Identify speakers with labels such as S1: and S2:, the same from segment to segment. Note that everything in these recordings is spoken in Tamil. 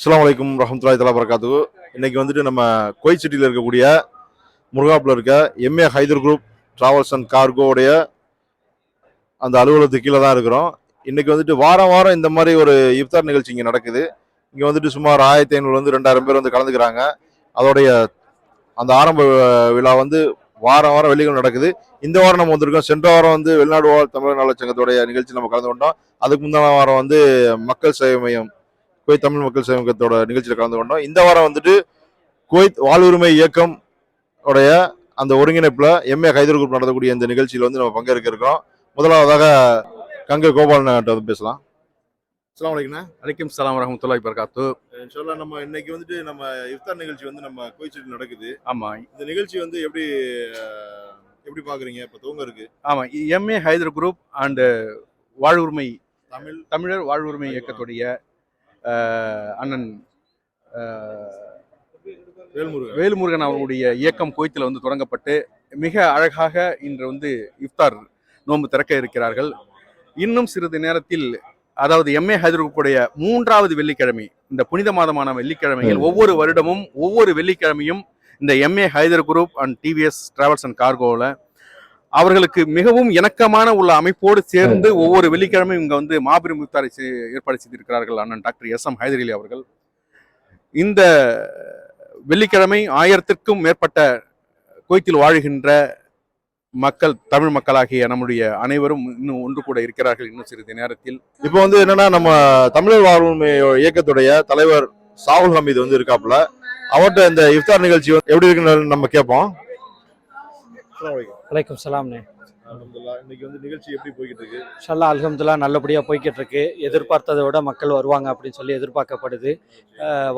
S1: அஸ்லாம் வலைக்கம் ரஹமத்துல்லாய் தலா வரகாத்து இன்னைக்கு வந்துட்டு நம்ம கோய் சிட்டியில் இருக்கக்கூடிய முருகாப்பில் இருக்க MA Haider group travels and கார்கோவுடைய அந்த அலுவலகத்துக்கு கீழே தான் இருக்கிறோம். இன்னைக்கு வந்துட்டு வாரம் வாரம் இந்த மாதிரி ஒரு இஃப்தார் நிகழ்ச்சி இங்கே நடக்குது. இங்கே வந்துட்டு சுமார் ஆயிரத்தி ஐநூறு வந்து ரெண்டாயிரம் பேர் வந்து கலந்துக்கிறாங்க. அதோடைய அந்த ஆரம்ப விழா வந்து வாரம் வாரம் வெள்ளிக்கிழமை நடக்குது. இந்த வாரம் நம்ம வந்திருக்கோம். சென்ற வாரம் வந்து வெளிநாடு வாழ் தமிழர் நலச்சங்கத்துடைய நிகழ்ச்சி நம்ம கலந்து கொண்டோம். அதுக்கு முந்தின வாரம் வந்து மக்கள் சேவை மையம் குவைத் தமிழ் மக்கள் சேவை மையத்தோட நிகழ்ச்சியில் கலந்து கொண்டோம். இந்த வாரம் வந்துட்டு குவைத் வாழ்வுரிமை இயக்கம் உடைய அந்த ஒருங்கிணைப்புல எம்ஏ ஹைதர் குரூப் நடத்தக்கூடிய இந்த நிகழ்ச்சியில் வந்து நம்ம பங்கேற்க முதலாவதாக கங்கை கோபாலன் வந்து பேசலாம். அஸ்லாம் வலைக்கண்ணா
S2: அலைக்கும் சலாம் வரமத்துல்லாஹி வபரகாத்து.
S1: சொல்ல நம்ம இன்னைக்கு வந்துட்டு நம்ம இஃப்தார் நிகழ்ச்சி வந்து நம்ம கோயிச்சிட்டு நடக்குது.
S2: ஆமா.
S1: இந்த நிகழ்ச்சி வந்து எப்படி எப்படி பாக்குறீங்க? இப்ப துவங்க இருக்கு
S2: ஆமா எம்ஏ ஹைதர் குரூப் அண்ட் வாழ்வுரிமை
S1: தமிழ்.
S2: தமிழர் வாழ்வுரிமை இயக்கத்துடைய அண்ணன்
S1: வேல்முருகன்.
S2: வேலுமுருகன் அவர்களுடைய இயக்கம் கோயத்தில் வந்து தொடங்கப்பட்டு மிக அழகாக இன்று வந்து இஃப்தார் நோன்பு திறக்க இருக்கிறார்கள். இன்னும் சிறிது நேரத்தில் அதாவது எம்ஏ ஹைதர் குரூப்புடைய மூன்றாவது வெள்ளிக்கிழமை இந்த புனித மாதமான வெள்ளிக்கிழமையில் ஒவ்வொரு வருடமும் ஒவ்வொரு வெள்ளிக்கிழமையும் இந்த MA Haider group and TVS travels and கார்கோவில் அவர்களுக்கு மிகவும் இணக்கமான உள்ள அமைப்போடு சேர்ந்து ஒவ்வொரு வெள்ளிக்கிழமையும் இங்க வந்து மாபெரும் இஃப்தாரை செய்- ஏற்பாடு செய்திருக்கிறார்கள் அண்ணன் டாக்டர் எஸ் எம் ஹைதர் அவர்கள். இந்த வெள்ளிக்கிழமை ஆயிரத்திற்கும் மேற்பட்ட குவைத்தில் வாழ்கின்ற மக்கள் தமிழ் மக்களாகிய நம்முடைய அனைவரும் இன்னும் ஒன்று கூட இருக்கிறார்கள் இன்னும் சிறிது நேரத்தில்.
S1: இப்போ வந்து என்னன்னா நம்ம தமிழர் வாழ்வுரிமை இயக்கத்துடைய தலைவர் சாகுல் ஹமீது வந்து இருக்காப்புல. அவர்கிட்ட இந்த இஃப்தார் நிகழ்ச்சி எப்படி இருக்குன்னு நம்ம கேட்போம்
S3: வலைக்கம் சலாம்ண்ணே
S1: இன்னைக்கு வந்து நிகழ்ச்சி எப்படி போய்கிட்டு இருக்கு
S3: ஷல்லா அல்ஹம்துல்லா நல்லபடியாக போய்கிட்டு இருக்கு எதிர்பார்த்ததை விட மக்கள் வருவாங்க அப்படின்னு சொல்லி எதிர்பார்க்கப்படுது.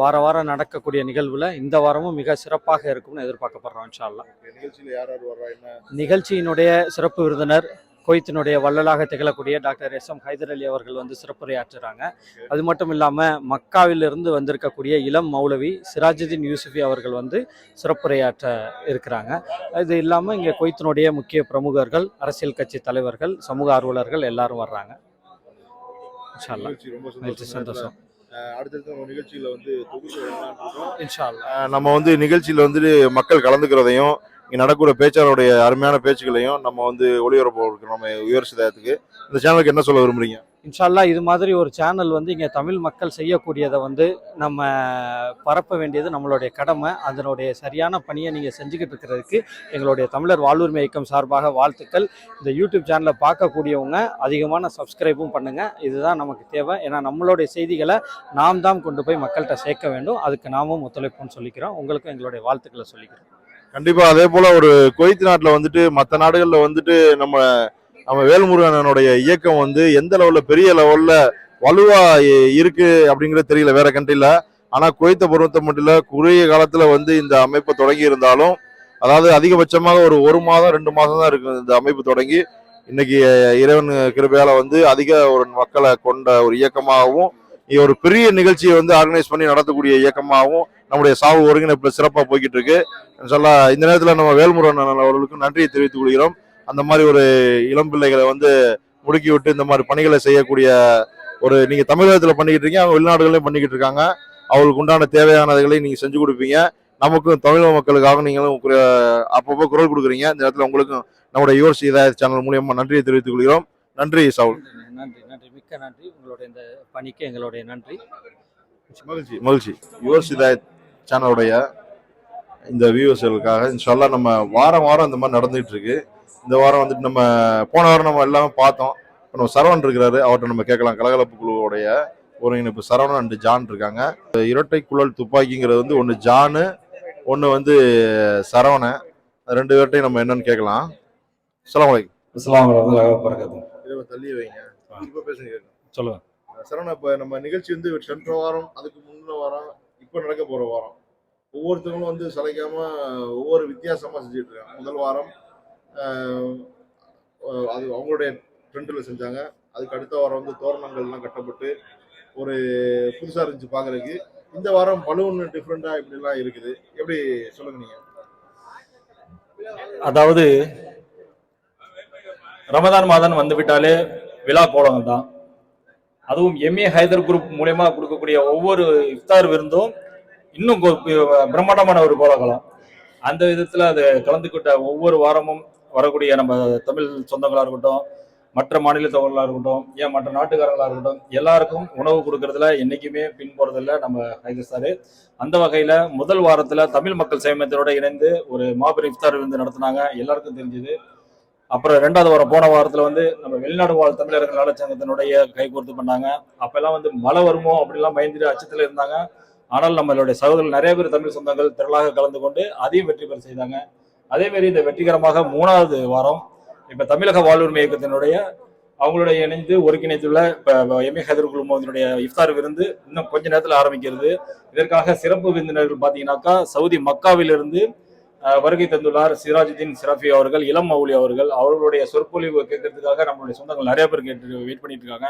S3: வார வாரம் நடக்கக்கூடிய நிகழ்வில் இந்த வாரமும் மிக சிறப்பாக இருக்கும்னு எதிர்பார்க்கப்படுறோம் இன்ஷால்லா
S1: நிகழ்ச்சியில யார் யார் வர்றா என்ன?
S3: நிகழ்ச்சியினுடைய சிறப்பு விருந்தினர் கோயத்தினுடைய வள்ளலாக திகழக்கூடிய doctor S M Haider Ali அவர்கள் வந்து சிறப்புரையாற்றுறாங்க. அது மட்டும் இல்லாமல் மக்காவிலிருந்து வந்திருக்கக்கூடிய இளம் மௌலவி சிராஜுதீன் யூசுஃபி அவர்கள் வந்து சிறப்புரையாற்ற இருக்கிறாங்க. இது இல்லாமல் இங்கே கொய்த்தினுடைய முக்கிய பிரமுகர்கள் அரசியல் கட்சி தலைவர்கள் சமூக ஆர்வலர்கள் எல்லாரும் வர்றாங்க. சந்தோஷம்.
S1: அடுத்தடுத்து நிகழ்ச்சியில வந்து தொகுப்பு வரலாம்னு இருக்கோம்.
S3: இன்ஷா அல்லாஹ்.
S1: அஹ் நம்ம வந்து நிகழ்ச்சியில வந்துட்டு மக்கள் கலந்துக்கிறதையும் இங்கே நடக்கூடிய பேச்சாளருடைய அருமையான பேச்சுகளையும் நம்ம வந்து ஒளிபரப்பு நம்ம உயர் சிதாயத்துக்கு இந்த சேனலுக்கு என்ன சொல்ல விரும்புறீங்க?
S3: இன்ஷால்லா இது மாதிரி ஒரு சேனல் வந்து இங்கே தமிழ் மக்கள் செய்யக்கூடியதை வந்து நம்ம பரப்ப வேண்டியது நம்மளுடைய கடமை. அதனுடைய சரியான பணியை நீங்கள் செஞ்சுக்கிட்டு இருக்கிறதுக்கு எங்களுடைய தமிழர் வாழ்வுரிமை இயக்கம் சார்பாக வாழ்த்துக்கள். இந்த யூடியூப் சேனலை பார்க்கக்கூடியவங்க அதிகமான சப்ஸ்கிரைபும் பண்ணுங்கள் இதுதான் நமக்கு தேவை. ஏன்னா நம்மளுடைய செய்திகளை நாம் தான் கொண்டு போய் மக்கள்கிட்ட சேர்க்க வேண்டும். அதுக்கு நாமும் ஒத்துழைப்போம்னு சொல்லிக்கிறோம். உங்களுக்கும் எங்களுடைய வாழ்த்துக்களை சொல்லிக்கிறோம்.
S1: கண்டிப்பா அதே போல ஒரு குவைத் நாட்டில் வந்துட்டு மற்ற நாடுகள்ல வந்துட்டு நம்ம நம்ம வேல்முருகனனுடைய இயக்கம் வந்து எந்த லெவல்ல பெரிய லெவல்ல வலுவா இருக்கு அப்படிங்கிறது தெரியல வேற கண்ட்ரில ஆனா குவைத்த பொறுத்த மட்டும் இல்ல குறுகிய காலத்துல வந்து இந்த அமைப்பு தொடங்கி இருந்தாலும் அதாவது அதிகபட்சமாக ஒரு ஒரு மாதம் ரெண்டு மாதம் தான் இருக்கு இந்த அமைப்பு தொடங்கி. இன்னைக்கு இறைவன் கிருபையால வந்து அதிக ஒரு மக்களை கொண்ட ஒரு இயக்கமாகவும் ஒரு பெரிய நிகழ்ச்சியை வந்து ஆர்கனைஸ் பண்ணி நடத்தக்கூடிய இயக்கமாகவும் நம்முடைய சாவு ஒருங்கிணைப்பு சிறப்பாக போய்கிட்டு இருக்கு சொல்ல இந்த நேரத்தில் நம்ம வேல்முருகன் அவர்களுக்கும் நன்றியை தெரிவித்துக் கொள்கிறோம். அந்த மாதிரி ஒரு இளம் பிள்ளைகளை வந்து முடுக்கி விட்டு இந்த மாதிரி பணிகளை செய்யக்கூடிய ஒரு நீங்கள் தமிழகத்தில் பண்ணிக்கிட்டு இருக்கீங்க அவங்க வெளிநாடுகளையும் பண்ணிக்கிட்டு இருக்காங்க. அவங்களுக்கு உண்டான தேவையானதுகளை நீங்கள் செஞ்சு கொடுப்பீங்க. நமக்கும் தமிழக மக்களுக்காக நீங்களும் அப்பப்போ குரல் கொடுக்குறீங்க. இந்த நேரத்தில் உங்களுக்கும் நம்முடைய யுவர் இதாயத் சேனல் மூலியமாக நன்றியை தெரிவித்துக் கொள்கிறோம். நன்றி சவுல்
S3: நன்றி நன்றி. மிக்க நன்றி. உங்களுடைய இந்த பணிக்கு எங்களுடைய நன்றி.
S1: மகிழ்ச்சி மகிழ்ச்சி. யுவர் இதாயத் சேனலுடைய இந்த வியூவர்ஸ்களுக்காக இன்ஷால்லா நம்ம வாரம் வாரம் இந்த மாதிரி நடந்துகிட்டு இருக்கு. இந்த வாரம் வந்துட்டு நம்ம போன வாரம் நம்ம எல்லாமே பார்த்தோம். இப்ப நம்ம சரவணன் இருக்கிறாரு. அவர்கிட்ட நம்ம கேட்கலாம். கலகலப்பு குழுவுடைய ஒருங்கிணைப்பு சரவணன் அண்ட் ஜான் இருக்காங்க. இரட்டை குழல் துப்பாக்கிங்கிறது வந்து ஒன்று ஜானு ஒன்று வந்து சரவணன். ரெண்டு பேர்ட்டையும் நம்ம என்னன்னு கேட்கலாம். சலாம் வலைக்கும்
S4: அஸ்ஸலாமு வரஹ்மத்துல்லாஹி வபரகாத்துஹு.
S1: இதை தள்ளி வைங்க. இப்போ பேசுங்க
S4: சொல்லுங்க.
S1: சரவணா இப்போ நம்ம நிகழ்ச்சி வந்து சென்ற வாரம் அதுக்கு முந்தின வாரம் இப்போ நடக்க போற வாரம் ஒவ்வொருத்தவங்களும் வந்து சளைக்காம ஒவ்வொரு வித்தியாசமா செஞ்சுட்டு இருக்காங்க. முதல் வாரம் அது அவங்களுடைய ட்ரெண்டில் செஞ்சாங்க. அதுக்கு அடுத்த வாரம் வந்து தோரணங்கள்லாம் கட்டப்பட்டு ஒரு புதுசா இருந்துச்சு பார்க்கறதுக்கு இந்த வாரம் பலூன் டிஃப்ரெண்டா இப்படிலாம் இருக்குது. எப்படி சொல்லுங்க நீங்க?
S4: அதாவது ரமதான் மாதம் வந்து விட்டாலே விழா கோலங்கள் தான்.
S5: அதுவும் எம்ஏ ஹைதர் குரூப் மூலயமா கொடுக்கக்கூடிய ஒவ்வொரு இஃப்தார் விருந்தும் இன்னும் பிரம்மாண்டமான ஒரு கோலகலம் அந்த விதத்தில் அது கலந்துக்கிட்ட ஒவ்வொரு வாரமும் வரக்கூடிய நம்ம தமிழ் சொந்தங்களாக இருக்கட்டும் மற்ற மாநிலத்தவர்களா இருக்கட்டும் ஏன் மற்ற நாட்டுக்காரங்களாக இருக்கட்டும் எல்லாருக்கும் உணவு கொடுக்கறதுல என்னைக்குமே பின்போறதில்ல நம்ம ஹைதர் சார் அந்த வகையில் முதல் வாரத்தில் தமிழ் மக்கள் சேமத்தோட இணைந்து ஒரு மாபெரும் இஃப்தார் விருந்து நடத்தினாங்க. எல்லாருக்கும் தெரிஞ்சது. அப்புறம் ரெண்டாவது வாரம் போன வாரத்துல வந்து நம்ம வெளிநாடு வாழ் தமிழர்கள் நலச்சங்கத்தினுடைய கைகோர்த்து பண்ணாங்க. அப்பெல்லாம் வந்து மழை வருமோ அப்படிலாம் பயந்துட்டு அச்சத்துல இருந்தாங்க. ஆனால் நம்மளுடைய சகோதரர்கள் நிறைய பேர் தமிழ் சொந்தங்கள் திரளாக கலந்து கொண்டு அதையும் வெற்றி பெற செய்தாங்க. அதே மாதிரி இந்த வெற்றிகரமாக மூணாவது வாரம் இப்ப தமிழக வாழ்வுரிமை இயக்கத்தினுடைய அவங்களுடைய இணைந்து ஒருங்கிணைத்துள்ள இப்போ எம்ஏ ஹதர் குழுமத்தினுடைய இஃப்தார் விருந்து இன்னும் கொஞ்ச நேரத்தில் ஆரம்பிக்கிறது. இதற்காக சிறப்பு விருந்தினர்கள் பார்த்தீங்கன்னாக்கா சவுதி மக்காவிலிருந்து வருகை தந்துள்ளார் சிராஜுதீன் சிராஃபி அவர்கள் இளம் மௌலி அவர்கள். அவர்களுடைய சொற்பொழிவு கேட்கறதுக்காக நம்மளுடைய சொந்தங்கள் நிறைய பேர் கேட்டு வெயிட் பண்ணிட்டு இருக்காங்க.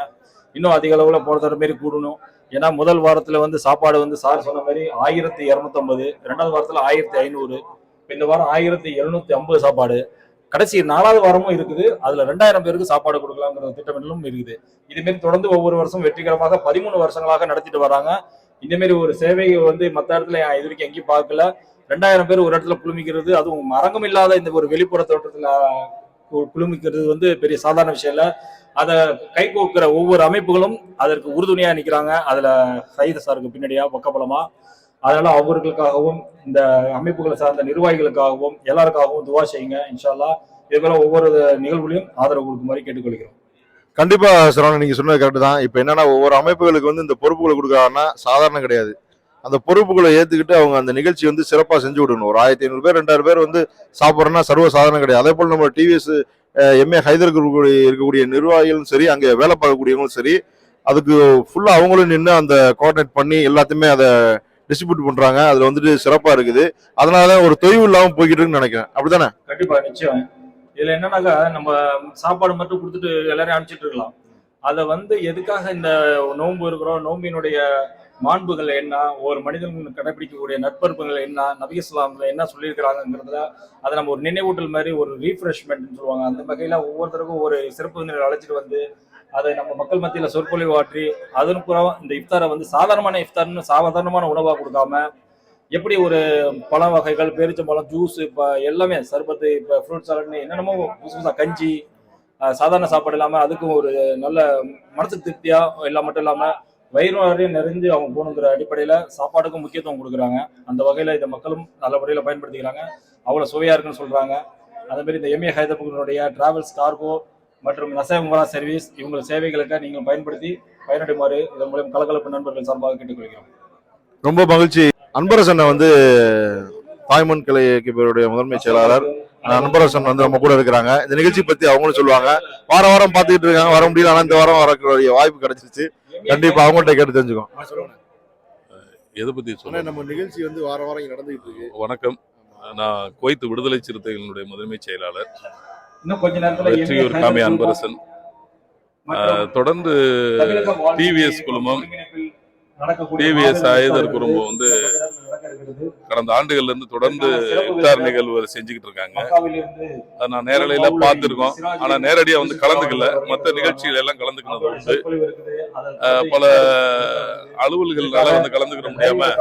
S5: இன்னும் அதிக அளவுல போன தடவை மாரி கூடணும். ஏன்னா முதல் வாரத்துல வந்து சாப்பாடு வந்து சார் சொன்ன மாதிரி ஆயிரத்தி இரநூத்தம்பது ரெண்டாவது வாரத்துல ஆயிரத்தி ஐநூறு இந்த வாரம் ஆயிரத்தி எழுநூத்தி ஐம்பது சாப்பாடு. கடைசி நாலாவது வாரமும் இருக்குது. அதுல ரெண்டாயிரம் பேருக்கு சாப்பாடு கொடுக்கலாங்கிற திட்டமிடலும் இருக்குது. இதுமாரி தொடர்ந்து ஒவ்வொரு வருஷம் வெற்றிகரமாக பதிமூணு வருஷங்களாக நடத்திட்டு வராங்க. இந்த மாதிரி ஒரு சேவையை வந்து மற்ற இடத்துல இது வரைக்கும் எங்கேயும் பார்க்கல. ரெண்டாயிரம் பேர் ஒரு இடத்துல குழுமிக்கிறது அதுவும் மரங்கம் இல்லாத இந்த ஒரு வெளிப்புற தோட்டத்துல கு- குழுமிக்கிறது வந்து பெரிய சாதாரண விஷயம் இல்லை. அதை கைகோக்கிற ஒவ்வொரு அமைப்புகளும் அதற்கு உறுதுணையா நிக்கிறாங்க. அதுல சைத சாருக்கு பின்னாடியா பக்கபலமா அதனால அவர்களுக்காகவும் இந்த அமைப்புகளை சார்ந்த நிர்வாகிகளுக்காகவும் எல்லாருக்காகவும் துவா செய்யுங்க இன்ஷால்லா. இதுபோல ஒவ்வொரு நிகழ்வுலையும் ஆதரவு கொடுக்குமாறு கேட்டுக்கொள்கிறோம்.
S1: கண்டிப்பா சரவணன் நீங்க சொன்னது கரெக்ட் தான். இப்போ என்னன்னா ஒவ்வொரு அமைப்புகளுக்கு வந்து இந்த பொறுப்புகளை கொடுக்குறாங்கன்னா சாதாரணம் கிடையாது. அந்த பொறுப்புகளை ஏற்றுக்கிட்டு அவங்க அந்த நிகழ்ச்சி வந்து சிறப்பாக செஞ்சு விடணும். ஒரு ஆயிரத்தி ஐநூறு பேர் ரெண்டாயிரம் பேர் வந்து சாப்பிட்றோன்னா சர்வ சாதாரணம் கிடையாது. அதே போல் நம்ம டிவிஎஸ் எம்ஏ ஹைதர் இருக்கக்கூடிய நிர்வாகிகளும் சரி அங்கே வேலை பார்க்கக்கூடியவங்களும் சரி அதுக்கு ஃபுல்லாக அவங்களும் நின்று அந்த கோஆர்டினேட் பண்ணி எல்லாத்தையுமே அதை டிஸ்ட்ரிபியூட் பண்றாங்க. அதுல வந்துட்டு சிறப்பா இருக்குது. அதனால ஒரு தொய்வு இல்லாம போய்கிட்டு இருக்குன்னு நினைக்கிறேன். அப்படிதானே
S5: கண்டிப்பா நிச்சயம். இதுல என்னன்னாக்கா நம்ம சாப்பாடு மட்டும் கொடுத்துட்டு எல்லாரையும் அனுப்பிச்சிட்டு இருக்கலாம். அதை வந்து எதுக்காக இந்த நோன்பு இருக்கிறோம் நோம்பினுடைய மாண்புகள் என்ன ஒரு மனிதன் கடைபிடிக்கக்கூடிய நட்பருப்புகள் என்ன நபி இஸ்லாம்ல என்ன சொல்லியிருக்கிறாங்கிறதுல அதை நம்ம ஒரு நினைவூட்டல் மாதிரி ஒரு ரீஃப்ரெஷ்மெண்ட்னு சொல்லுவாங்க. அந்த வகையில ஒவ்வொருத்தருக்கும் ஒரு சிறப்பு விருந்தினர் அழைச்சிட்டு வந்து அதை நம்ம மக்கள் மத்தியில் சொற்பொழிவு ஆற்றி அதன் புறம் இந்த இஃப்தாரை வந்து சாதாரணமான இஃப்தார்னு சாதாரணமான உணவாக கொடுக்காம எப்படி ஒரு பழ வகைகள் பெருச்சம்பழம் ஜூஸ் இப்போ எல்லாமே சர்பத்து இப்போ ஃப்ரூட் சாலட்னு என்னென்னமோ புதுசு புதுசாக கஞ்சி சாதாரண சாப்பாடு இல்லாமல் அதுக்கும் ஒரு நல்ல மனசு திருப்தியாக எல்லாம் மட்டும் இல்லாமல் வயிறு வரையும் நிறைஞ்சு அவங்க போகணுங்கிற அடிப்படையில் சாப்பாடுக்கும் முக்கியத்துவம் கொடுக்குறாங்க. அந்த வகையில் இதை மக்களும் நல்ல முறையில் பயன்படுத்திக்கிறாங்க. அவ்வளோ சுவையாக இருக்குன்னு சொல்கிறாங்க அதே மாதிரி இந்த எம்ஏ ஹைதராபாத்தினுடைய டிராவல்ஸ் கார்கோ மற்றும் நசேமுரா சர்வீஸ் இவங்க சேவைகளுக்கு நீங்கள் பயன்படுத்தி பயனடைமாறு இதன் மூலம் கலகலப்பு நண்பர்கள் சார்பாக கேட்டுக்கொள்கிறோம்.
S1: ரொம்ப மகிழ்ச்சி. அன்பரசனை வந்து தாய்மன் கிளை இயக்கத்தினுடைய முதன்மை செயலாளர். அன்பரசன் வந்து நம்ம கூட இருக்கிறாங்க. இந்த நிகழ்ச்சி பத்தி அவங்களும் சொல்லுவாங்க. வாரம் வாரம் பார்த்துக்கிட்டு இருக்காங்க. வர முடியல. ஆனா இந்த வாரம் வரக்கூடிய வாய்ப்பு கிடைச்சிருச்சு. கண்டிப்பா அவங்கள்ட்ட கேட்டு தெரிஞ்சுக்கோ
S6: எதை பத்தி சொல்ல
S1: நம்ம நிகழ்ச்சி வந்து வார வாரம் நடந்துகிட்டு இருக்கு.
S6: வணக்கம். நான் குவைத் விடுதலை சிறுத்தைகளினுடைய முதன்மை செயலாளர்.
S5: இன்னும் கொஞ்ச நேரத்துல
S6: வெற்றியூர் காமி அன்பரசன். தொடர்ந்து TVS குழுமம், TVS ஆயுதர் குடும்பம் வந்து கடந்த ஆண்டுகள்ல இருந்து தொடர்ந்து இஃப்தார் நிகழ்வு செஞ்சுக்கிட்டு இருக்காங்க. அதை நான் நேரலையில பார்த்திருக்கோம். ஆனா நேரடியா வந்து கலந்துக்கல. மற்ற நிகழ்ச்சிகள் எல்லாம் கலந்துக்கிறது உண்டு. பல அலுவல்கள்னால வந்து கலந்துக்கிற முடியாம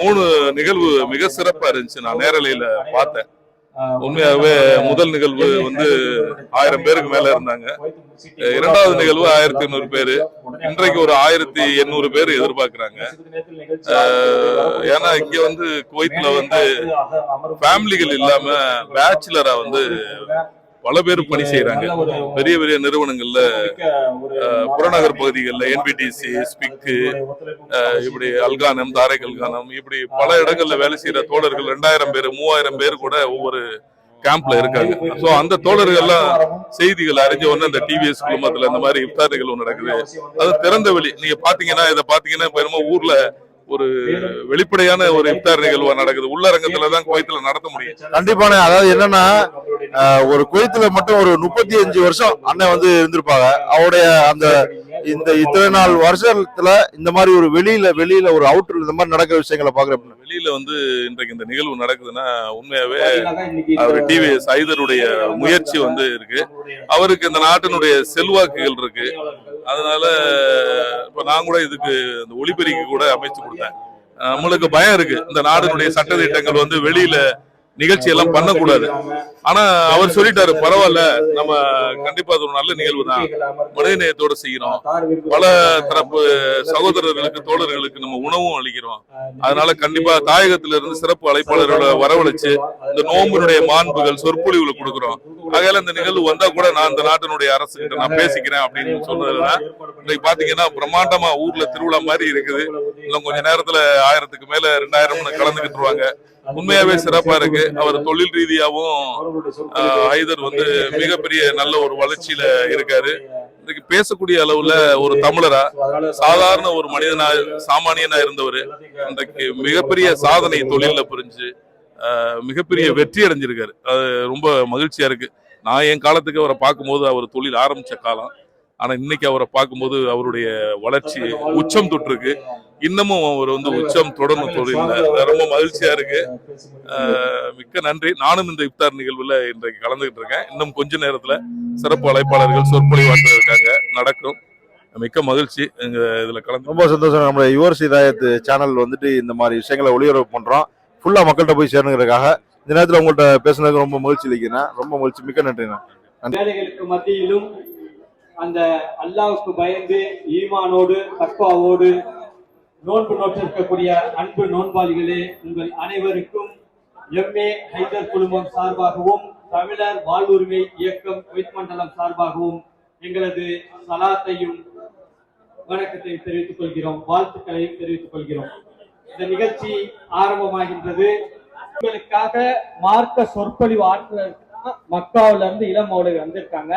S6: மூணு நிகழ்வு மிக சிறப்பா இருந்துச்சு. நான் நேரலையில பார்த்தேன். உண்மையாகவே முதல் நிகழ்வு வந்து ஆயிரம் பேருக்கு மேல இருந்தாங்க இரண்டாவது நிகழ்வு ஆயிரத்தி ஐநூறு பேரு இன்றைக்கு ஒரு ஆயிரத்தி எண்ணூறு பேர் எதிர்பார்க்கறாங்க ஏன்னா இங்க வந்து குவைத்ல வந்து ஃபேமிலிகள் இல்லாம பேச்சுலரா வந்து பல பேர் பணி செய்யறாங்க பெரிய பெரிய நிறுவனங்கள்ல புறநகர் பகுதிகளில் என்பிடிசி ஸ்பிக்கு இப்படி அல்கானம் தாரைக் அல்கானம் இப்படி பல இடங்கள்ல வேலை செய்யற தோழர்கள் ரெண்டாயிரம் பேர் மூவாயிரம் பேர் கூட ஒவ்வொரு கேம்ப்ல இருக்காங்க. சோ அந்த தோழர்கள்லாம் செய்திகள் அறிஞ்ச உடனே இந்த டிவிஎஸ் குழுமத்துல இந்த மாதிரி இஃப்தார் நிகழ்வு நடக்குது. அது திறந்த வெளி. நீங்க பாத்தீங்கன்னா இதை பாத்தீங்கன்னா இப்ப ஊர்ல ஒரு வெளிப்படையான ஒரு இஃப்தார் நிகழ்வா நடக்குது. உள்ளரங்கத்துல தான் குவைத்துல நடத்த முடியும்.
S1: கண்டிப்பானே அதாவது என்னன்னா ஒரு குவைத்துல மட்டும் ஒரு முப்பத்தி அஞ்சு வருஷம் அண்ணன் வந்து இருந்திருப்பாங்க. அவருடைய அந்த இந்த இத்தனை நாள் வருஷத்துல இந்த மாதிரி ஒரு வெளியில வெளியில ஒரு அவுட்டர் இந்த மாதிரி நடக்கிற விஷயங்களை பாக்குறப்ப
S6: வெளியில வந்து இன்றைக்கு இந்த நிகழ்வு நடக்குதுன்னா உண்மையாவே அவர் டிவிஎஸ் ஐதருடைய முயற்சி வந்து இருக்கு. அவருக்கு இந்த நாட்டினுடைய செல்வாக்குகள் இருக்கு. அதனால இப்ப நான் கூட இதுக்கு இந்த ஒளிபெருக்கி கூட அமைச்சு கொடுத்தேன் நம்மளுக்கு பயம் இருக்கு. இந்த நாடினுடைய சட்ட திட்டங்கள் வந்து வெளியில நிகழ்ச்சி எல்லாம் பண்ணக்கூடாது ஆனா அவர் சொல்லிட்டாரு பரவாயில்ல நம்ம கண்டிப்பா அது ஒரு நல்ல நிகழ்வு தான். மனித நேயத்தோட செய்யறோம் பல தரப்பு சகோதரர்களுக்கு தோழர்களுக்கு நம்ம உணவும் அளிக்கிறோம். அதனால கண்டிப்பா தாயகத்துல இருந்து சிறப்பு அழைப்பாளர்களை வரவழைச்சு இந்த நோம்பினுடைய மாண்புகள் சொற்பொழிவுல கொடுக்குறோம். ஆகையால இந்த நிகழ்வு வந்தா கூட நான் இந்த நாட்டினுடைய அரசு கிட்ட நான் பேசிக்கிறேன் அப்படின்னு சொன்னதுல இன்னைக்கு பாத்தீங்கன்னா பிரம்மாண்டமா ஊர்ல திருவிழா மாதிரி இருக்குது. இன்னும் கொஞ்ச நேரத்துல ஆயிரத்துக்கு மேல ரெண்டாயிரம்னு கலந்துக்கிட்டுருவாங்க உண்மையாவே சிறப்பா இருக்கு. அவர் தொழில் ரீதியாவும் ஹைதர் வந்து மிகப்பெரிய நல்ல ஒரு வளர்ச்சியில இருக்காரு. இன்னைக்கு பேசக்கூடிய அளவுல ஒரு தமிழரா? சாதாரண ஒரு மனிதனா சாமானியனா இருந்தவர். இன்றைக்கு மிகப்பெரிய சாதனை தொழில்ல புரிஞ்சு ஆஹ், மிகப்பெரிய வெற்றி அடைஞ்சிருக்காரு. அது ரொம்ப மகிழ்ச்சியா இருக்கு. நான் என் காலத்துக்கு அவரை பார்க்கும்போது அவர் தொழில் ஆரம்பிச்ச காலம். ஆனா இன்னைக்கு அவரை பார்க்கும்போது அவருடைய வளர்ச்சி உச்சம் தொட்டிருக்கு. இன்னமும் அவர் வந்து உச்சம் தொடரணும் தொழில்ல அது ரொம்ப மகிழ்ச்சியா இருக்கு. மிக்க நன்றி. நானும் இந்த இப்தார் நிகழ்வுல இன்றைக்கு கலந்துகிட்டு இருக்கேன். இன்னும் கொஞ்ச நேரத்துல சிறப்பு அழைப்பாளர்கள் சொற்பொழிவாற்ற இருக்காங்க. நடக்கும். மிக்க மகிழ்ச்சி. எங்க இதுல கலந்து
S7: ரொம்ப சந்தோஷம். நம்ம யுவர்ஸ் இதாயத் சேனல் வந்துட்டு இந்த மாதிரி விஷயங்களை ஒளிபரப்பு பண்றோம். ஃபுல்லா மக்கள்கிட்ட போய் சேரணுங்கிறதுக்காக இந்த நேரத்துல உங்கள்கிட்ட பேசுனதுக்கு ரொம்ப மகிழ்ச்சி அளிக்கிறேன் ரொம்ப மகிழ்ச்சி. மிக்க நன்றிண்ணா.
S3: வேலைகளுக்கு மத்தியிலும் அந்த அல்லாவுக்கு பயந்து ஈமானோடு தக்வாவோடு நோன்பு நோற்றிருக்கக்கூடிய அன்பு நோன்பாளிகளே உங்கள் அனைவருக்கும் எம்ஏ ஹைதர் குழுமம் சார்பாகவும் தமிழர் வாழ்வுரிமை இயக்கம் குவைத் மண்டலம் சார்பாகவும் எங்களது சலாத்தையும் வணக்கத்தையும் தெரிவித்துக் கொள்கிறோம் வாழ்த்துக்களையும் தெரிவித்துக் கொள்கிறோம். இந்த நிகழ்ச்சி ஆரம்பமாகின்றது. உங்களுக்காக மார்க்க சொற்பொழிவு ஆற்றுவதற்கு தான் மக்காவுல இருந்து இளம் மௌலவி வந்திருக்காங்க.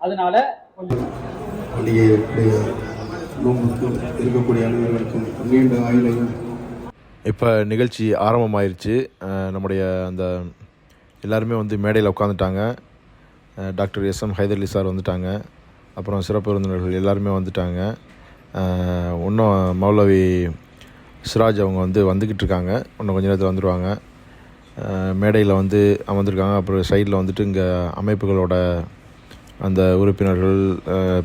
S3: அதனால கொஞ்சம்
S8: நோம்புக்கும் இருக்கக்கூடிய அனைவர்களுக்கும் நீண்ட ஆயுளையும்
S7: இப்போ நிகழ்ச்சி ஆரம்பமாயிருச்சு. நம்முடைய அந்த எல்லாருமே வந்து மேடையில் உட்காந்துட்டாங்க doctor S M Haider Ali sir வந்துட்டாங்க. அப்புறம் சிறப்பு விருந்தினர்கள் எல்லாருமே வந்துட்டாங்க. இன்னும் மௌலவி சிராஜ் அவங்க வந்து வந்துக்கிட்டு இருக்காங்க. இன்னும் கொஞ்ச நேரத்தில் வந்துடுவாங்க மேடையில் வந்து அமர்ந்திருக்காங்க. அப்புறம் சைடில் வந்துட்டு இங்கே அமைப்புகளோட அந்த உறுப்பினர்கள்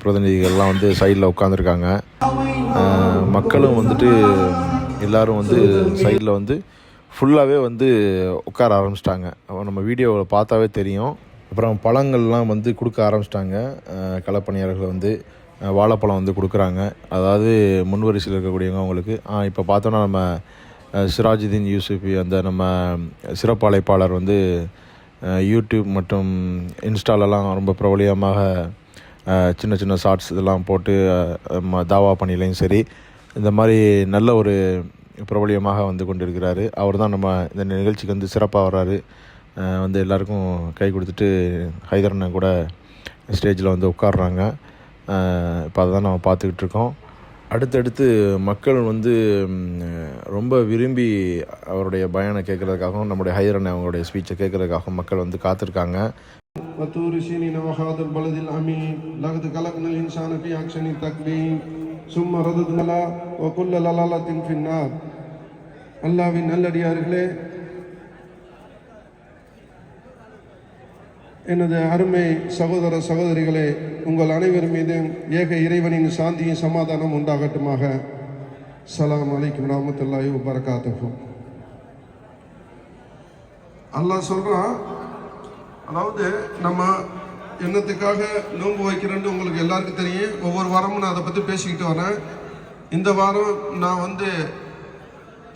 S7: பிரதிநிதிகள்லாம் வந்து சைடில் உட்காந்துருக்காங்க மக்களும் வந்துட்டு எல்லாரும் வந்து சைடில் வந்து ஃபுல்லாகவே வந்து உட்கார ஆரம்பிச்சிட்டாங்க. நம்ம வீடியோவில் பார்த்தாவே தெரியும். அப்புறம் பழங்கள்லாம் வந்து கொடுக்க ஆரம்பிச்சிட்டாங்க. களப்பணியாளர்கள் வந்து வாழைப்பழம் வந்து கொடுக்குறாங்க. அதாவது முன்வரிசையில் இருக்கக்கூடியவங்க அவங்களுக்கு. இப்போ பார்த்தோன்னா நம்ம சிராஜுதீன் யூசுஃபி அந்த நம்ம சிறப்பு அழைப்பாளர் வந்து யூடியூப் மற்றும் இன்ஸ்டாலெல்லாம் ரொம்ப பிரபலியமாக சின்ன சின்ன ஷார்ட்ஸ் இதெல்லாம் போட்டு ம- தாவா பணியிலையும் சரி இந்த மாதிரி நல்ல ஒரு பிரபலியமாக வந்து கொண்டிருக்கிறாரு. அவர் தான் நம்ம இந்த நிகழ்ச்சிக்கு வந்து சிறப்பாக வர்றாரு. வந்து எல்லாருக்கும் கை கொடுத்துட்டு ஹைதரனை கூட ஸ்டேஜில் வந்து உட்காடுறாங்க இப்போ அதை தான் நம்ம பார்த்துக்கிட்டு இருக்கோம். அடுத்தடுத்து மக்கள் வந்து ம், ரொம்ப விரும்பி அவருடைய பயானை கேட்குறதுக்காகவும் நம்முடைய ஹைதரன் அவங்களுடைய ஸ்பீச்சை கேட்குறதுக்காகவும் மக்கள் வந்து காத்திருக்காங்க
S8: وطور سينين وهذا البلد الأمين لقد خلقنا الإنسان في أحسن تقويم ثم رددنا وكل للالة في النار அல்லாவின் நல்லடியார்களே எனது அருமை சகோதர சகோதரிகளே உங்கள் அனைவர் மீதும் ஏக இறைவனின் சாந்தியும் சமாதானம் உண்டாகட்டுமாக. சலாம் அலைக்கும் ராமத்துல்லாய் வபரகாத்துஹு. அல்லாஹ் சொல்கிறான் அதாவது நம்ம என்னத்துக்காக நோன்பு வைக்கிறேன்னு உங்களுக்கு எல்லாருக்கும் தெரியும். ஒவ்வொரு வாரமும் நான் அதை பற்றி பேசிக்கிட்டு வரேன். இந்த வாரம் நான் வந்து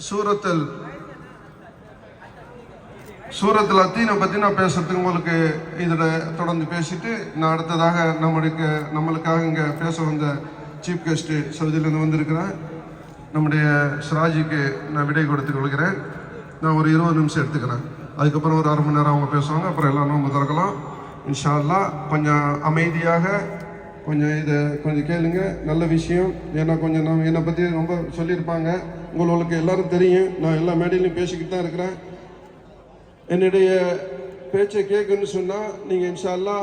S8: சூரத்தில் சூரத்தில் அத்தீனை பற்றி நான் பேசுறதுக்கு உங்களுக்கு இதில் தொடர்ந்து பேசிட்டு நான் அடுத்ததாக நம்மளுக்கு நம்மளுக்காக இங்கே பேச வந்த சீஃப் கெஸ்ட்டு சவுதியிலேருந்து வந்திருக்கிறேன் நம்முடைய சிராஜிக்கு நான் விடை கொடுத்து கொள்கிறேன். நான் ஒரு இருபது நிமிஷம் எடுத்துக்கிறேன். அதுக்கப்புறம் ஒரு அரை மணி நேரம் அவங்க பேசுவாங்க. அப்புறம் எல்லாம் நோன்பு திறக்கலாம். இன்ஷா கொஞ்சம் அமைதியாக கொஞ்சம் இதை கொஞ்சம் கேளுங்க. நல்ல விஷயம். ஏன்னா கொஞ்சம் நான் என்னை பற்றி ரொம்ப சொல்லியிருப்பாங்க. உங்களுக்கு எல்லாரும் தெரியும். நான் எல்லா மேடையிலையும் பேசிக்கிட்டு தான் இருக்கிறேன். என்னுடைய பேச்சை கேட்குன்னு சொன்னால் நீங்கள் இன்ஷால்லா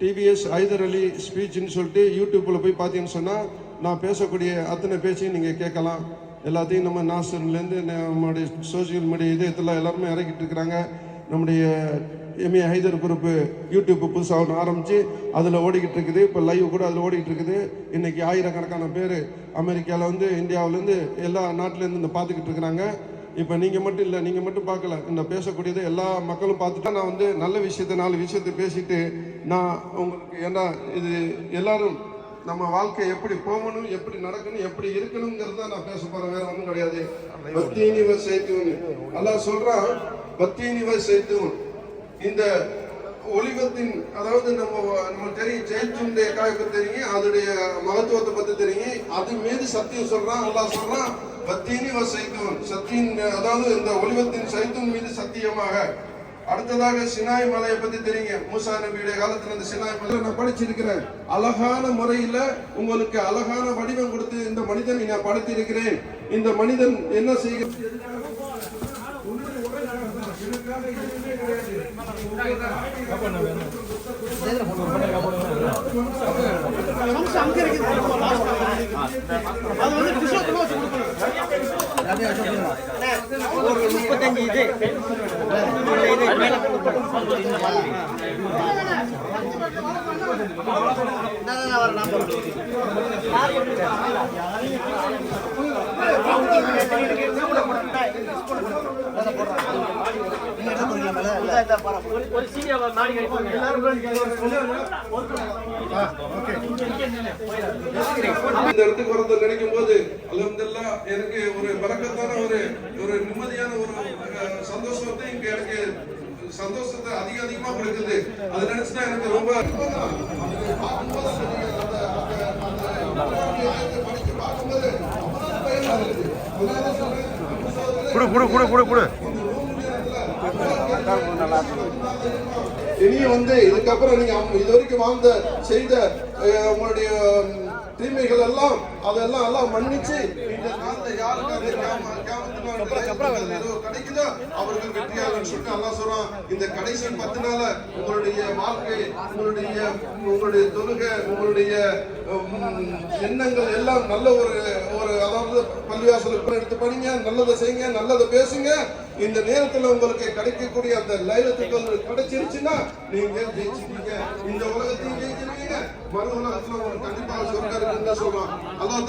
S8: டிவிஎஸ் ஐதர் அலி ஸ்பீச்சுன்னு சொல்லிட்டு யூடியூப்பில் போய் பார்த்தீங்கன்னு சொன்னால் நான் பேசக்கூடிய அத்தனை பேச்சையும் நீங்கள் கேட்கலாம். எல்லாத்தையும் நம்ம நாசர்லேருந்து நம்மளுடைய சோசியல் மீடியா இது இதெல்லாம் எல்லாருமே இறக்கிட்டு இருக்கிறாங்க. நம்முடைய எம்ஏ ஹைதர் குரூப்பு யூடியூப் புதுசாக ஒன்று ஆரம்பித்து அதில் ஓடிக்கிட்டு இருக்குது. இப்போ லைவ் கூட அதில் ஓடிக்கிட்டு இருக்குது. இன்றைக்கி ஆயிரக்கணக்கான பேர் அமெரிக்காவில் வந்து இந்தியாவிலேருந்து எல்லா நாட்டிலேருந்து இந்த பார்த்துக்கிட்டு இருக்கிறாங்க. இப்போ நீங்கள் மட்டும் இல்லை நீங்கள் மட்டும் பார்க்கல. இந்த பேசக்கூடியது எல்லா மக்களும் பார்த்துட்டா நான் வந்து நல்ல விஷயத்தை நாலு விஷயத்தை பேசிட்டு நான் உங்களுக்கு ஏன்னா இது எல்லாரும் நம்ம வாழ்க்கை எப்படி போகணும் எப்படி நடக்கணும் எப்படி இருக்கணுங்கிறத நான் பேச போறேன் வேற ஒன்றும் கிடையாது. பத்தீனிவ சேர்த்துவன் அல்லாஹ் சொல்றான் பத்தீனிவ சேர்த்துவன் இந்த ஒளிவத்தின் அதாவது நம்ம நம்ம தெரியும் ஜெயிச்சுடைய காய்ப்பு தெரியும் அதோடைய மகத்துவத்தை பத்தி தெரியும். அது மீது சத்தியம் சொல்றான் அல்லாஹ் சொல்றான் பத்தீனி சைத்துவன் சத்தியின் அதாவது இந்த ஒளிவத்தின் சைத்தூன் மீது சத்தியமாக. அடுத்ததாக சினாய் மலையை பத்தி தெரியுங்க. மூசா நபியுடைய காலத்துல இந்த சினாய் மலை. நான் படிச்சிருக்கிறேன். அழகான முறையில உங்களுக்கு அழகான வடிவம் கொடுத்து இந்த மனிதனை நான் படைத்திருக்கிறேன். இந்த மனிதன் என்ன செய்கிறது ரூம்ஸ் அங்க இருக்குது அது முப்பத்தஞ்சு இது இந்த இடத்துக்கு வரதை நினைக்கும் போது அலமதுல்லா எனக்கு ஒரு பறக்கத்தான ஒரு ஒரு நிம்மதியான ஒரு சந்தோஷத்தை இங்க எனக்கு சந்தோஷத்தை அதிக அதிகமா கொடுக்குது. அது நினைச்சுதான் எனக்கு ரொம்ப
S7: குடு குடு குடு குடு குடு.
S8: இனி வந்து இதுக்கப்புறம் நீங்க இது வரைக்கும் வாழ்ந்த செய்த உங்களுடைய தீமைகள் எல்லாம் அதெல்லாம் எல்லாம் மன்னிச்சு இந்த நாள்ல அப்புறம் ஏதோ கிடைக்குதோ அவர்கள் வெற்றியாளர் சொல்லிட்டு அல்லாஹ் சொல்றான் இந்த கடைசி பத்து நாள உங்களுடைய வாழ்க்கை உங்களுடைய உங்களுடைய தொழுகை உங்களுடைய எண்ணங்கள் எல்லாம் நல்ல ஒரு ஒரு அதாவது பள்ளிவாசலுக்கு எடுத்து படிங்க நல்லதை செய்யுங்க நல்லதை பேசுங்க இந்த நேரத்துல உங்களுக்கு கிடைக்கக்கூடிய அந்த லைலத்துக்கு கிடைச்சிருச்சுன்னா நீங்க ஜெயிச்சிருக்கீங்க இந்த உலகத்தையும் ஜெயிச்சிருக்கீங்க மறு உலகத்துல உங்களுக்கு கண்டிப்பாக சொர்க்கம் இருக்குன்னு தான் சொல்றான் அல்லாஹ்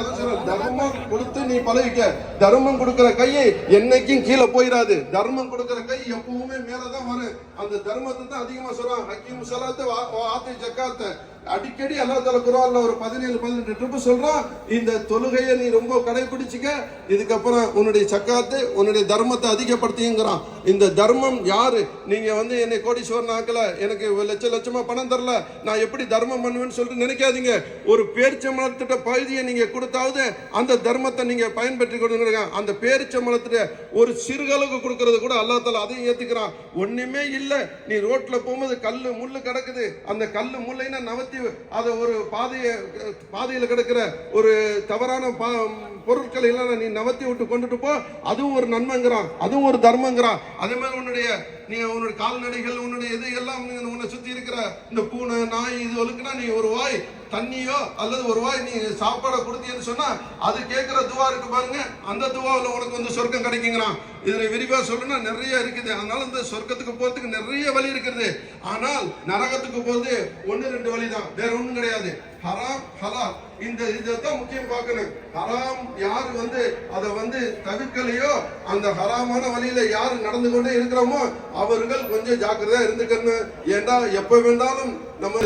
S8: அதை தர்மம் கொடுத்து நீ பழகிக்க தர்மம் கொடுக்கிற கையை என்னைக்கும் கீழே போயிடாது. தர்மம் கொடுக்கிற கை எப்பவுமே மேலதான் வரும். அந்த தர்மத்தை தான் அதிகமா சொல்றான் ஹக்கீம் சலாத்து ஆத்தி ஜக்காத்த. அடிக்கடி அல்லா தாலா குரான்ல ஒரு பதினேழு பதினெட்டு ட்ரிப்பு சொல்றான். இந்த தொழுகையை நீ ரொம்ப கடைபிடிச்சிக்க இதுக்கப்புறம் உன்னுடைய சக்காத்து உன்னுடைய தர்மத்தை அதிகப்படுத்திங்கிறான். இந்த தர்மம் யாரு? நீங்க வந்து என்னை கோடீஸ்வரன் ஆக்கல. எனக்கு லட்ச லட்சமா பணம் தரல. நான் எப்படி தர்மம் பண்ணுவேன்னு சொல்லிட்டு நினைக்காதீங்க. ஒரு பேரிச்சம்பளத்திட்ட பகுதியை நீங்க கொடுத்தாவது அந்த தர்மத்தை நீங்க பயன்பெற்றி கொடுங்க அந்த பேரிச்சம்பளத்திட்ட ஒரு சிறுகளவுக்கு கொடுக்கறது கூட அல்லா தால அதையும் ஏத்துக்கிறான். ஒண்ணுமே இல்லை. நீ ரோட்ல போகும்போது கல்லு முள்ளு கிடக்குது. அந்த கல்லு முள்ளைனா நவத்தி அதை ஒரு பாதையை பாதையில் கிடக்கிற ஒரு தவறான பா- பொருட்களை எல்லாம் நீ நவத்தி விட்டு கொண்டுட்டு போ. அதுவும் ஒரு நன்மைங்கிறான். அதுவும் ஒரு தர்மங்கிறான். அதே மாதிரி உன்னுடைய நீ உன்னுடைய கால்நடைகள் உன்னுடைய இது எல்லாம் உன்னை சுற்றி இருக்கிற இந்த பூனை நாய் இது ஒழுக்குனா நீ ஒரு வாய். தண்ணியோ அல்லது ஒரு வாய் நீ சாப்பாடை கொடுத்தீங்கன்னு சொன்னா அது கேட்கிற துவா இருக்கு பாருங்க அந்த துவாவில் உனக்கு வந்து சொர்க்கம் கிடைக்குங்கிறான். இதில் விரிவாக சொல்லணும்னா நிறைய இருக்குது. அதனால இந்த சொர்க்கத்துக்கு போகிறதுக்கு நிறைய வழி இருக்குது. ஆனால் நரகத்துக்கு போகிறது ஒன்று ரெண்டு வழி தான் வேற ஒன்றும் கிடையாது. ஹராம் ஹலால். இந்த இதைத்தான் முக்கியம் பார்க்கணும். ஹராம் யார் வந்து அதை வந்து தவிர்க்கலையோ அந்த ஹராமான வழியில யார் நடந்து கொண்டே இருக்கிறோமோ அவர்கள் கொஞ்சம் ஜாக்கிரதையா இருந்துக்கணும். ஏண்டா எப்ப வேண்டாலும் நம்ம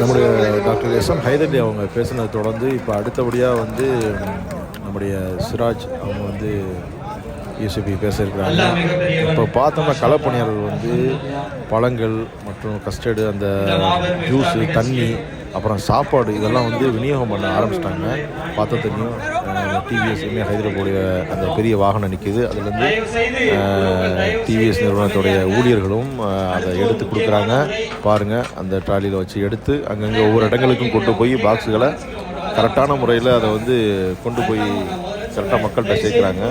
S7: நம்முடைய டாக்டர் எஸ் எம் ஹைதர்லி அவங்க பேசுனதை தொடர்ந்து இப்போ அடுத்தபடியாக வந்து நம்முடைய சிராஜ் அவங்க வந்து யூசிபி பேச இருக்கிறாங்க. இப்போ பார்த்தோம்னா களப்பணியாளர்கள் வந்து பழங்கள் மற்றும் கஸ்டர்டு அந்த ஜூஸு தண்ணி அப்புறம் சாப்பாடு இதெல்லாம் வந்து விநியோகம் பண்ண ஆரம்பிச்சிட்டாங்க. பார்த்தா தெரியும் டிவிஎஸ் இமே ஹைதராபாடைய அந்த பெரிய வாகனம் நிற்கிது அதுலேருந்து டிவிஎஸ் நிறுவனத்துடைய ஊழியர்களும் அதை எடுத்து கொடுக்குறாங்க. பாருங்கள் அந்த ட்ராலியில் வச்சு எடுத்து அங்கங்கே ஒவ்வொரு இடங்களுக்கும் கொண்டு போய் பாக்ஸுகளை கரெக்டான முறையில் அதை வந்து கொண்டு போய் கரெக்டாக மக்கள்கிட்ட சேர்க்குறாங்க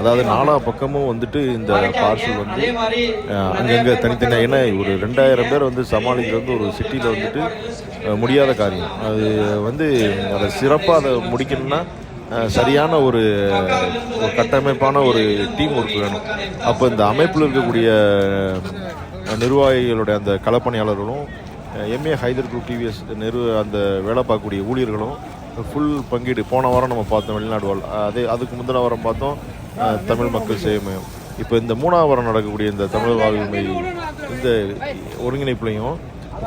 S7: அதாவது நாலா பக்கமும் வந்துட்டு இந்த பார்சல் வந்து அங்கங்கே தனித்தனியாக ஏன்னா ஒரு ரெண்டாயிரம் பேர் வந்து சமாளிக்கிறது வந்து ஒரு சிட்டியில் வந்துட்டு முடியாத காரியம். அது வந்து அதை சிறப்பாக அதை முடிக்கணும்னா சரியான ஒரு ஒரு கட்டமைப்பான ஒரு டீம் ஒர்க் வேணும். அப்போ இந்த அமைப்பில் இருக்கக்கூடிய நிர்வாகிகளுடைய அந்த களப்பணியாளர்களும் எம்ஏ ஹைதர் குரூப் டிவிஎஸ் நிறு அந்த வேலை பார்க்கக்கூடிய ஊழியர்களும் ஃபுல் பங்கீடு. போன வாரம் நம்ம பார்த்தோம் வெளிநாடு வாழ் அதே அதுக்கு முந்தின வாரம் பார்த்தோம் தமிழ் மக்கள் சேவை இப்போ இந்த மூணாவது வாரம் நடக்கக்கூடிய இந்த தமிழ் வாழ்வுமை இந்த ஒருங்கிணைப்புலையும்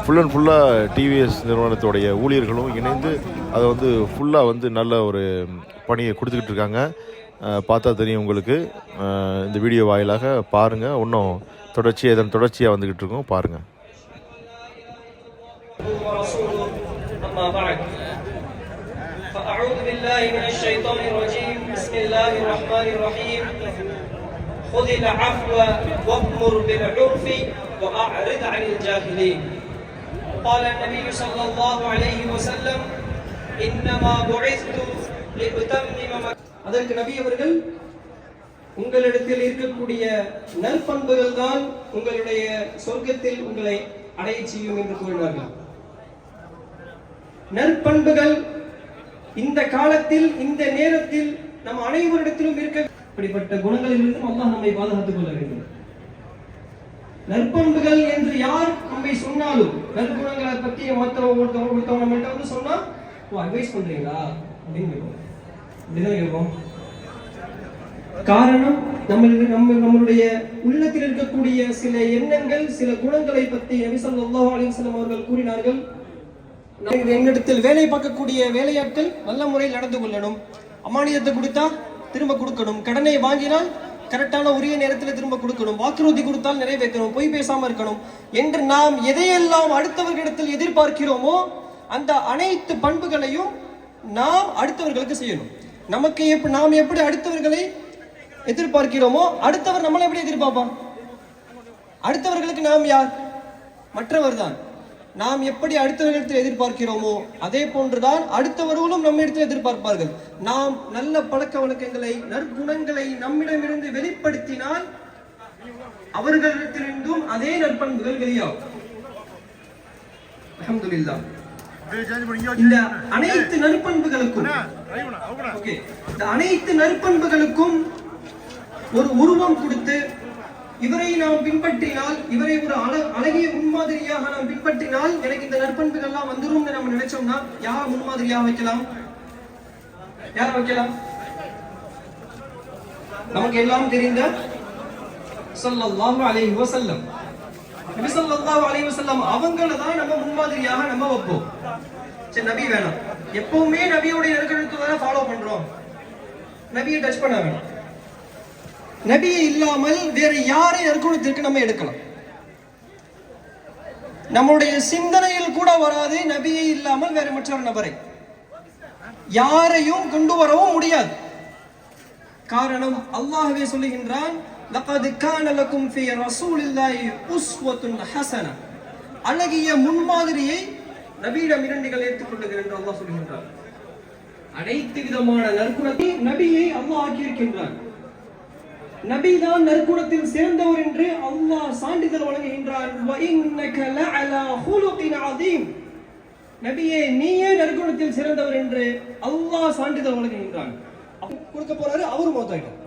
S7: ஃபுல் அண்ட் ஃபுல்லாக டிவிஎஸ் நிறுவனத்துடைய ஊழியர்களும் இணைந்து அதை வந்து ஃபுல்லாக வந்து நல்ல ஒரு பணியை கொடுத்துக்கிட்டு இருக்காங்க. பார்த்தா தெரியும் உங்களுக்கு. இந்த வீடியோ வாயிலாக பாருங்கள் இன்னும் தொடர்ச்சியாக இதன் தொடர்ச்சியாக வந்துக்கிட்டு இருக்கோம். பாருங்கள்
S9: الرحمن الرحيم خذ العفو وأمر بالعرف وأعرض عن الجاهلين قال النبي صلى الله عليه وسلم إنما بعثت لأتمم مك- அதற்கு நபி அவர்கள் உங்களிடத்தில் இருக்கக்கூடிய நற்பண்புகள் தான் உங்களுடைய சொர்க்கத்தில் உங்களை அடைய செய்யும் என்று கூறினார்கள் நற்பண்புகள் இந்த காலத்தில் இந்த நேரத்தில் நம் அனைவரிடத்திலும் இருக்க இப்படிப்பட்ட குணங்களிலிருந்தும் அல்லாஹ் நம்மை பாதுகாத்துக் கொள்ள வேண்டும். நற்பண்புகள் என்று யார் நம்மை சொன்னாலும் நற்குணங்களை பத்தி மற்றவங்க ஒருத்தவங்க ஒருத்தவங்க வந்து சொன்னா ஓ அட்வைஸ் பண்றீங்களா? அப்படின்னு கேட்போம். அப்படிதான் கேட்போம். காரணம் நம்ம நம்ம நம்மளுடைய உள்ளத்தில் இருக்கக்கூடிய சில எண்ணங்கள் சில குணங்களை பற்றி நபிசல் அல்லாஹ் அலிசல்லம் அவர்கள் கூறினார்கள். நாம் என்னிடத்தில் வேலை பார்க்கக்கூடிய வேலையாட்கள் நல்ல முறையில் நடந்து கொள்ளணும். அமானியத்தை கொடுத்தா திரும்ப கொடுக்கணும். கடனை வாங்கினால் கரெக்டான உரிய நேரத்தில் திரும்ப கொடுக்கணும். வாக்குறுதி கொடுத்தால் நிறைவேற்றணும். பொய் பேசாமல் இருக்கணும். என்று நாம் எதையெல்லாம் அடுத்தவர்களிடத்தில் எதிர்பார்க்கிறோமோ அந்த அனைத்து பண்புகளையும் நாம் அடுத்தவர்களுக்கு செய்யணும். நமக்கு எப்ப நாம் எப்படி அடுத்தவர்களை எதிர்பார்க்கிறோமோ அடுத்தவர் நம்மளை எப்படி எதிர்பார்ப்பான்? அடுத்தவர்களுக்கு நாம் யார்? மற்றவர் தான் நாம் எப்படி அடுத்தவர்களிடத்தில் எதிர்பார்க்கிறோமோ அதே போன்றுதான் அடுத்தவர்களும் நம்மிடத்தில் எதிர்பார்ப்பார்கள். நாம் நல்ல பழக்க வழக்கங்களை நற்குணங்களை நம்மிடமிருந்து வெளிப்படுத்தினால் அவர்களிடத்திலிருந்தும் அதே நற்பண்புகள் வெளியாகும். அஹமதுல்லா இந்த அனைத்து நற்பண்புகளுக்கும் இந்த அனைத்து நற்பண்புகளுக்கும் ஒரு உருவம் கொடுத்து இவரை நாம் பின்பற்றினால் இவரை ஒரு அழ அழகிய முன்மாதிரியாக நாம் பின்பற்றினால் எனக்கு இந்த நற்பண்புகள் எல்லாம் வந்துரும்னு நம்ம நினைச்சோம்னா யார் முன்மாதிரியாக வைக்கலாம்? யார வைக்கலாம்? நமக்கு எல்லாம் தெரிந்த ஸல்லல்லாஹு அலைஹி வஸல்லம். நபி ஸல்லல்லாஹு அலைஹி வஸல்லம் அவங்கள தான் நம்ம முன்மாதிரியாக நம்ம வைப்போம். சரி நபி வேணாம். எப்பவுமே நபியோட நெருக்கடித்து தானே ஃபாலோ பண்றோம். நபியை டச் பண்ண வேணாம். நபியை இல்லாமல் வேற யாரை நற்குணத்திற்கு நம்ம எடுக்கலாம்? நம்முடைய சிந்தனையில் கூட வராது நபியை இல்லாமல் வேற மற்றொரு நபரை. யாரையும் கொண்டு வரவும் முடியாது. காரணம் அல்லாஹ்வே சொல்லுகின்றான் லகது கான லகும் ஃபீ ரசூலில்லாஹி உஸ்வத்துன் ஹஸன அழகிய முன்மாதிரியை நபியிடம் இரண்டுகள் ஏற்றுக்கொள்ளுகிற என்று அல்லாஹ் சொல்கின்றார் அனைத்து விதமான நற்குணத்தை நபியை அல்லாஹ் ஆக்கியிருக்கின்றார் நபி தான் நற்குணத்தில் சிறந்தவர் என்று அல்லாஹ் சான்றிதழ் வழங்குகின்றான் "வ இன்னக ஹுலுகின் அதீம்." நபியே நீயே நற்குணத்தில் சிறந்தவர் என்று அல்லாஹ் சான்றிதழ் வழங்குகின்றான். கொடுக்க போறாரு அவர் மௌத்தாயிட்டார்.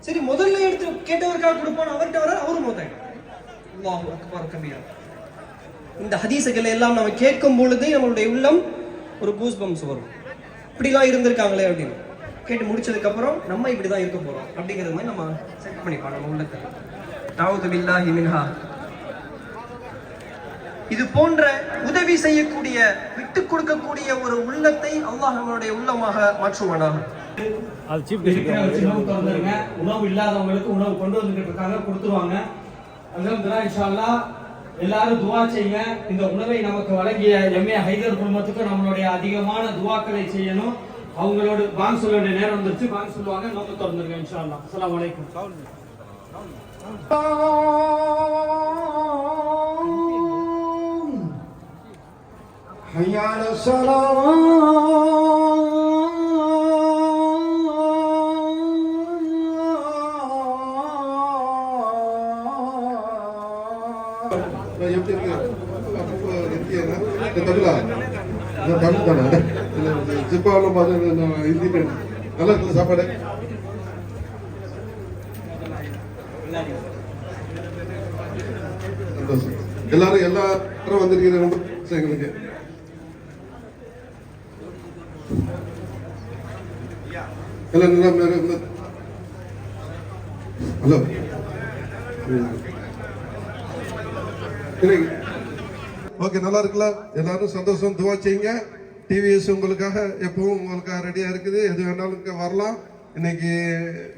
S9: சரி முதல்ல எடுத்து கேட்டவருக்காக கொடுப்பான் அவர்கிட்ட வர அவரும் மௌத்தாயிட்டார். அல்லாஹ் அக்பர் கபீரா. இந்த ஹதீசுகளை எல்லாம் நம்ம கேட்கும் பொழுது நம்மளுடைய உள்ளம் ஒரு கூஸ்பம்ஸ் வரும். இப்படிலாம் இருந்திருக்காங்களே அப்படின்னு. கேட்டு முடிச்சதுக்கு அப்புறம் நம்ம இப்படிதான் இருக்க போறோம். அப்படிங்கிறது மாதிரி நம்ம செட் பண்ணிப்போம் நம்ம உள்ளத்தை நவுது பில்லாஹி மின்ஹா. இது போன்ற உதவி செய்யக்கூடிய விட்டு கொடுக்கக்கூடிய ஒரு உள்ளத்தை அல்லாஹ் நம்மளுடைய உள்ளமாக மாற்றுவானாக.
S3: உணவு இல்லாதவங்களுக்கு உணவு கொண்டு வந்துட்டு இருக்காங்க கொடுத்துருவாங்க. அல்லாஹ் எல்லாரும் துவா செய்யுங்க. இந்த உணவை நமக்கு வழங்கிய எம்ஏ ஹைதர் குடும்பத்துக்கு நம்மளுடைய அதிகமான துவாக்களை செய்யணும். அவங்களோட பாங் சொல்ல வேண்டிய நேரம் வந்துருச்சு பாங் சொல்லுவாங்க நோக்க திறந்துருங்க இன்ஷா அல்லாஹ் அஸ்ஸலாமு அலைக்கும்
S4: حي على الصلاة
S8: எப்படி இருக்கு அப்பப்போ இந்தியனா இந்த தமிழா இந்த தமிழ் தானே ஜிப்பாவில் பார்த்தீங்கன்னா நான் ஹிந்தி நல்லா இருக்குல்ல சாப்பாடு? சந்தோஷம். எல்லாரும் எல்லாரும் வந்திருக்கீங்க ரொம்ப எங்களுக்கு. எல்லாம் நல்லா ஹலோ. ஓகே நல்லா இருக்குல்ல? எல்லாரும் சந்தோஷம் துவா செய்யுங்க. டிவிஎஸ் உங்களுக்காக எப்பவும் உங்களுக்காக ரெடியா இருக்குது. எது வேணாலும் வரலாம். இன்னைக்கு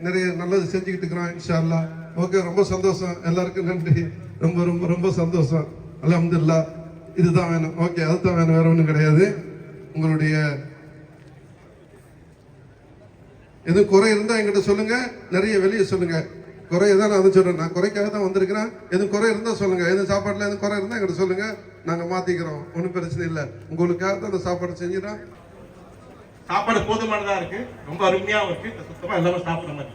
S8: நிறைய நல்லது செஞ்சுக்கிட்டு இருக்கிறோம் இன்ஷா ஓகே ரொம்ப சந்தோஷம். எல்லாருக்கும் நன்றி. ரொம்ப ரொம்ப ரொம்ப சந்தோஷம். அலமதுல்லா இதுதான் வேணும். ஓகே அதுதான் வேணும். வேற ஒன்றும் கிடையாது. உங்களுடைய எதுவும் குறை இருந்தால் எங்கிட்ட சொல்லுங்க. நிறைய வெளியே சொல்லுங்க. குறை தான் நான் வந்து சொல்றேன் நான் குறைக்காக தான் வந்திருக்கிறேன் எதுவும் குறை இருந்தால் சொல்லுங்க எதுவும் சாப்பாட்டுல எதுவும் குறை இருந்தால் எங்கிட்ட சொல்லுங்க நாங்கள் மாத்திக்கிறோம் ஒன்றும் பிரச்சனை இல்லை உங்களுக்காக தான் அந்த சாப்பாடு செஞ்சிடறோம்
S10: சாப்பாடு போதுமானதா இருக்கு ரொம்ப அருமையாகவும் இருக்கு சுத்தமாக எல்லாமே சாப்பிடுற மாதிரி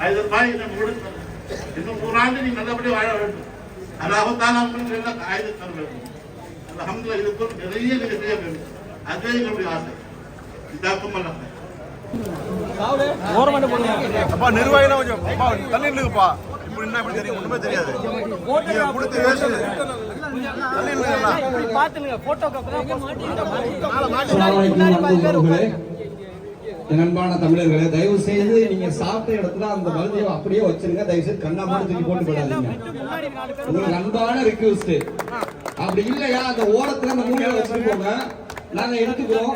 S10: அது மாதிரி நம்ம இன்னும் நூறாண்டு நீ நல்லபடியாக வாழ வேண்டும் அல்லாஹால உங்களுக்கு எல்லாம் தர வேண்டும் அல்ஹம்துலில்லாஹ் இதுக்கு நிறைய நீங்க செய்ய வேண்டும் அதுவே எங்களுடைய ஆசை இதாக்கும் அல்ல
S1: கொஞ்சம் தள்ளி இப்படி தெரியும் ஒண்ணுமே தெரியாது கொடுத்து தள்ளி
S11: என் அன்பான தமிழர்களே தயவு செய்து நீங்க சாப்பிட்ட இடத்துல அந்த மருந்தையை அப்படியே வச்சிருங்க. தயவு செய்து கண்ணா தூக்கி போட்டு போடாதீங்க உங்களுக்கு அன்பான ரிக்வஸ்ட் அப்படி இல்லையா? அந்த ஓரத்துல அந்த மூலையில வச்சுட்டு போங்க நாங்க எடுத்துக்கிறோம்.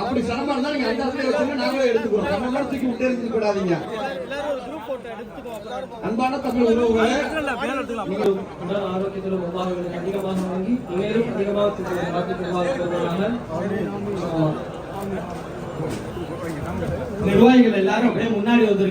S11: அப்படி சிரமம் இருந்தா நீங்க அந்த இடத்துல வச்சுங்க நாங்களே எடுத்துக்கிறோம். கண்ணா தூக்கி விட்டு எடுத்துட்டு போடாதீங்க அன்பான தமிழ் உறவுகளே
S12: உடல் ஆரோக்கியத்திலும் அதிகமாக வாங்கி மேலும் அதிகமாக நிர்வாகிகள் எல்லாரும் அப்படியே முன்னாடி வந்துருங்க.